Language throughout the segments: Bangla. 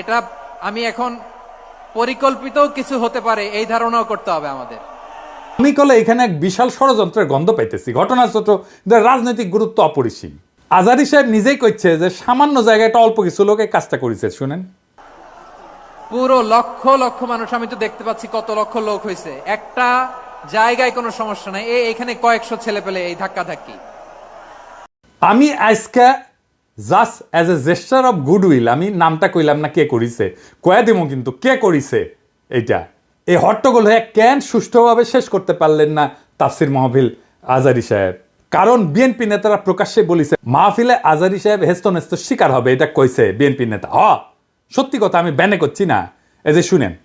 এটা আমি এখন পরিকল্পিত কিছু হতে পারে এই ধারণাও করতে হবে আমাদের। আমি কলে এখানে এক বিশাল ষড়যন্ত্রের গন্ধ পাইতেছি। ঘটনাচক্র রাজনৈতিক গুরুত্ব অপরিসীম। আজারি সাহেব নিজেই কইছে যে সামান্য জায়গায় একটা অল্প কিছু লোকে কাজটা করেছে শুনেন। পুরো লক্ষ লক্ষ মানুষ আমি তো দেখতে পাচ্ছি কত লক্ষ লোক হয়েছে একটা জায়গায় কোনো সমস্যা নাই। এই এখানে কয়েকশো ছেলে পেলে এই ধাক্কা ধাক্কি আমি আজকে just as a gesture of goodwill আমি নামটা কইলাম না কে করিছে। কয়া দিব কিন্তু কে করিছে এইটা। এই হট্টগোল হয়ে কেন সুষ্ঠুভাবে শেষ করতে পারলেন না তাফসির মাহফিল আজারি সাহেব? কারণ বিএনপি নেতারা প্রকাশ্যে বলিছে, মাহফিলে আজারি সাহেব হেস্ত নেস্ত শিকার হবে, এটা কইছে বিএনপি নেতা। হ, সত্যি কথা আমি ব্যানে করছি না। এই যে শুনেন।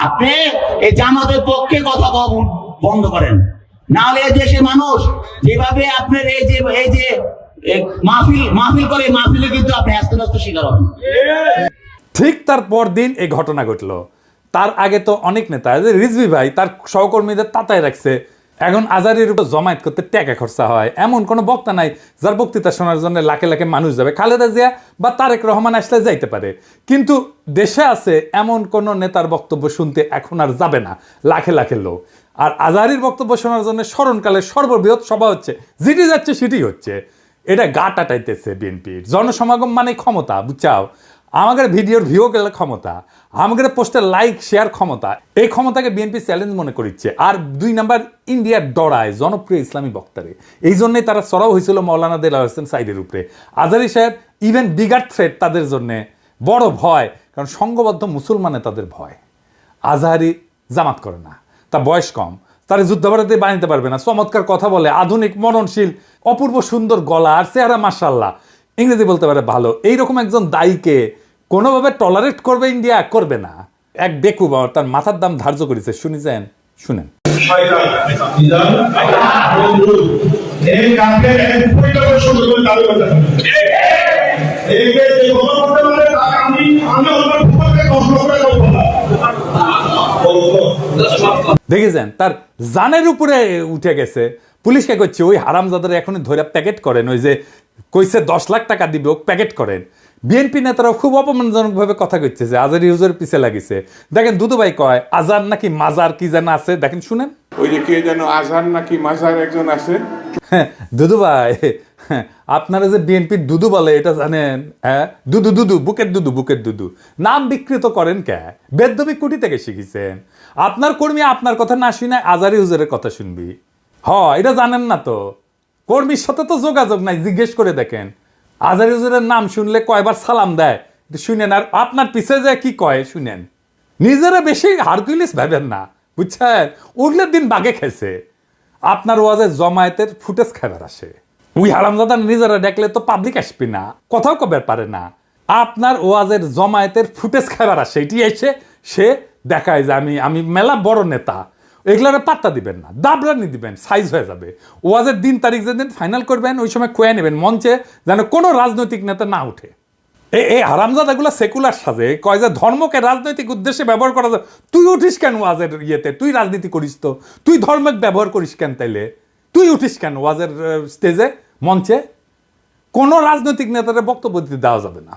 আপনি এই জামাতের পক্ষে কথা বন- বন্ধ করেন। নাহলে এই দেশের মানুষ যেভাবে আপনার এই যে এই যে মাহফিল মাহফিল করে, মাহফিলে কিন্তু আপনি আস্তে শিকার হবেন। ঠিক তার পর দিন এই ঘটনা ঘটলো। তার আগে তো অনেক নেতা যে রিজভি ভাই, তার সহকর্মীদের তাতায় রাখছে। এখন আজারির উপর জমায়েত করতে টাকা খরচা হয়। এমন কোনো বক্তা নাই, যার বক্তৃতা শোনার জন্য লাখে লাখে মানুষ যাবে। খালেদা জিয়া বা তারেক রহমান আসলে যাইতে পারে। কিন্তু দেশে আছে এমন কোন নেতার বক্তব্য শুনতে এখন আর যাবে না, লাখে লাখে লোক। আর আজারির বক্তব্য শোনার জন্য স্মরণকালের সর্ববৃহৎ সভা হচ্ছে। যেটি যাচ্ছে, সেটি হচ্ছে। এটা গা টাটাইতেছে বিএনপির। জনসমাগম মানে ক্ষমতা, বুঝছাও? আমাদের ভিডিওর ভিউ গেলে ক্ষমতা। আমাদের পোস্টের লাইক শেয়ার ক্ষমতা। এই ক্ষমতাকে বিএনপি চ্যালেঞ্জ মনে করিচ্ছে। আর দুই নাম্বার ইন্ডিয়ার ডরায়, জনপ্রিয় ইসলামী বক্তারে। এই জন্যই তারা সরাও হয়েছিল মৌলানা দেলা হোসেন সাইদের উপরে। আজারি সাহেব ইভেন বিগার থ্রেট তাদের জন্যে বড় ভয়, কারণ সংঘবদ্ধ মুসলমানে তাদের ভয়। আজহারি জামাত করে না। তার বয়স কম। তারা যুদ্ধাপরাধে বানাইতে পারবে না। চমৎকার কথা বলে, আধুনিক মননশীল অপূর্ব সুন্দর গলা আর চেহারা মাসাল্লাহ ইংরেজি বলতে পারে ভালো। এইরকম একজন দায়ীকে কোনোভাবে টলারেট করবে ইন্ডিয়া করবে না। এক বেকুব আর তার মাথার দাম ধার্য করেছে। শুনি শুনিছেন শুনেন। এই দেখেছেন? তার জানের উপরে উঠে গেছে। পুলিশকে করছে ওই হারামজাদার এখন ধরে প্যাকেট করেন। ওই যে কইছে, দশ লাখ টাকা দিবে ও প্যাকেট করেন। বিএনপি নেতারা খুব অপমানজনকভাবে কথা কইছে যে আজার ইউজের পিছে লাগিছে। দেখেন দুদুভাই কয় আজার নাকি মাজার কি যেন আছে? দেখেন, শুনেন। ওই যে কে যেন আজার নাকি মাজার একজন আছে দুদু ভাই, আপনারা যে বিএনপির দুদু বলে, এটা জানেন হ্যাঁ দুদু দুদু, বুকের দুদু বুকের দুদু। নাম বিকৃত করেন কে? বেদবি কুটি থেকে শিখেছেন। আপনার কর্মী আপনার কথা না শুনে আজারি হুজুরের কথা শুনবি। হ, এটা জানেন না তো। কর্মীর সাথে তো যোগাযোগ নাই, জিজ্ঞেস করে দেখেন। আজারি হুজুরের নাম শুনলে কয়বার সালাম দেয়? শুনেন, আর আপনার পিছে যে কি কয়, শুনেন। নিজেরা বেশি হারকুলিস ভাবেন না, বুঝছেন? উঠলে দিন বাগে খেছে। আপনার ওয়াজে জমায়েতের ফুটেজ খাবার আসে। ওই হারামজাদা নিজেরা দেখলে তো পাবলিক আসবে না। কথাও কবে পারে না। আপনার ওয়াজের জমায়েতের ফুটেজ খাবার আসে। এটি এসে সে দেখায় যে আমি আমি মেলা বড় নেতা। এগুলোর পাত্তা দিবেন না। দাবরানি দিবেন সাইজ হয়ে যাবে। ওয়াজের দিন তারিখ যেদিন ফাইনাল করবেন, ওই সময় কোয়া নেবেন। মঞ্চে যেন কোনো রাজনৈতিক নেতা না উঠে। এই হারামজাদাগুলো সেকুলার সাজে। কয় যে ধর্মকে রাজনৈতিক উদ্দেশ্যে ব্যবহার করা যায়। তুই উঠিস কেন ওয়াজের ইয়েতে? তুই রাজনীতি করিস তো। তুই ধর্মকে ব্যবহার করিস কেন তাইলে? তুই উঠিস কেন ওয়াজের স্টেজে, মঞ্চে? কোনো রাজনৈতিক নেতাদের বক্তব্য দিতে দেওয়া যাবে না।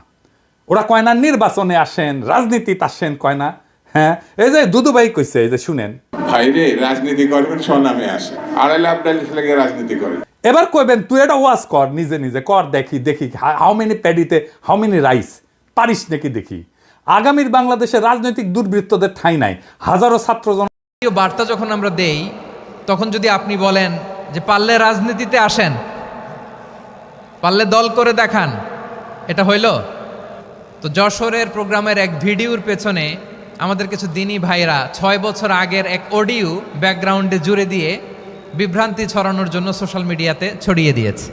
ওরা কয় না, নির্বাচনে আসেন, রাজনীতিতে আসেন কয় না। হ্যাঁ? এই যে দুদুবাই কইছে, এই যে শুনেন। ভাইরে, রাজনীতি করবেন, স্বনামে আসে। আড়াই লাখ ডালিশ লেগে রাজনীতি করে এবার কইবেন, তুই এটা ওয়াজ কর, নিজে নিজে, কর, দেখি দেখি হাউ মেনি প্যাডিতে হাউ মেনি রাইস পারিস নাকি দেখি? আগামীর বাংলাদেশে রাজনৈতিক দুর্বৃত্তদের ঠাঁই নাই। হাজারো ছাত্র বার্তা যখন আমরা দেই, তখন যদি আপনি বলেন যে পারলে রাজনীতিতে আসেন, পারলে দল করে দেখান, এটা হইল? তো যশোরের প্রোগ্রামের এক ভিডিওর পেছনে আমাদের কিছু দিনী ভাইরা ছয় বছর আগের এক অডিও ব্যাকগ্রাউন্ডে জুড়ে দিয়ে বিভ্রান্তি ছড়ানোর জন্য সোশ্যাল মিডিয়াতে ছড়িয়ে দিয়েছে।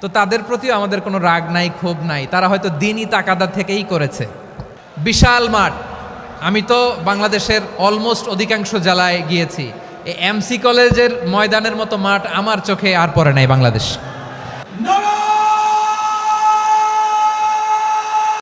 তো তাদের প্রতিও আমাদের কোনো রাগ নাই, ক্ষোভ নাই। তারা হয়তো দিনই তাকাদার থেকেই করেছে। বিশাল মাঠ। আমি তো বাংলাদেশের অলমোস্ট অধিকাংশ জেলায় গিয়েছি। এমসি কলেজের ময়দানের মতো মাঠ আমার চোখে আর পড়ে নাই বাংলাদেশ।